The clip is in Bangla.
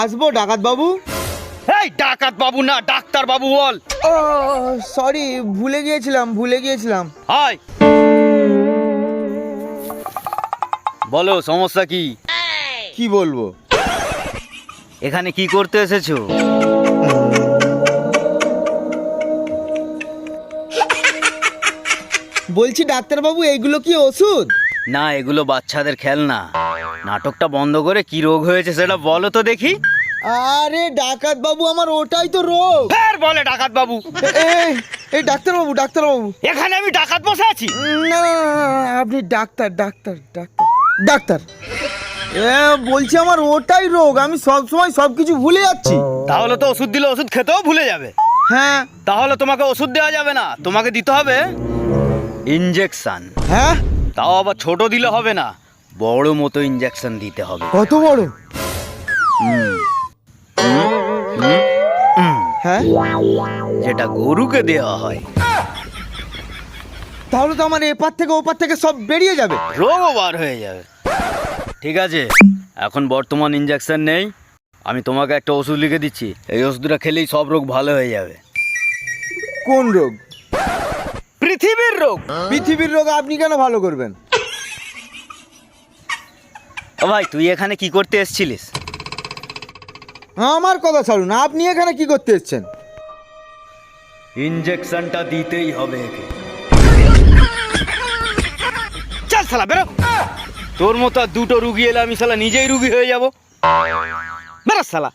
আসব ডাকাত বাবু এই ডাকাত বাবু না ডাক্তার বাবু বল। ও সরি ভুলে গিয়েছিলাম ভুলে গিয়েছিলাম। হাই বলো সমস্যা কি? কি বলব? এখানে কি করতে এসেছ? বলছি ডাক্তার বাবু এইগুলো কি ওষুধ? না এগুলো বাচ্চাদের খেলনা। নাটকটা বন্ধ করে কি রোগ হয়েছে সেটা বলো তো দেখি। আরে ডাকাত বাবু আমার ওটাই তো রোগ। ফের বলে ডাকাত বাবু এই ডাক্তার বাবু ডাক্তার বাবু এখানে আমি ডাকাত বসে আছি। না আপনি ডাক্তার ডাক্তার ডাক্তার ডাক্তার। বলছি আমার ওটাই রোগ আমি সব সময় সব কিছু ভুলে যাচ্ছি। তাহলে তো ওষুধ দিলে ওষুধ খেতেও ভুলে যাবে। হ্যাঁ। তাহলে তোমাকে ওষুধ দেওয়া যাবে না তোমাকে দিতে হবে ইঞ্জেকশন হ্যাঁ? তাও আবার ছোট দিলে হবে না। বড় মতো ইঞ্জেকশন দিতে হবে। কত বড়? হ্যাঁ? যেটা গরুকে দেওয়া হয়। তাহলে তো আমার এপার থেকে ওপার থেকে সব বেরিয়ে যাবে। রোগও বার হয়ে যাবে। ঠিক আছে এখন বর্তমান ইঞ্জেকশন নেই। আমি তোমাকে একটা ওষুধ লিখে দিচ্ছি। এই ওষুধটা খেলেই সব রোগ ভালো হয়ে যাবে। কোন রোগ? পৃথিবীর রোগ। পৃথিবীর রোগ আপনি কেন ভালো করবেন? ও ভাই তুই এখানে কি করতে এসেছিলিস? আমার কথা ছাড়ুন আপনি এখানে কি করতে এসেছেন? ইঞ্জেকশনটা দিতেই হবে একে। চল শালা বেরো। তোর মতো আর দুটো রুগী এলে আমি শালা নিজেই রুগী হয়ে যাব। বেরো শালা।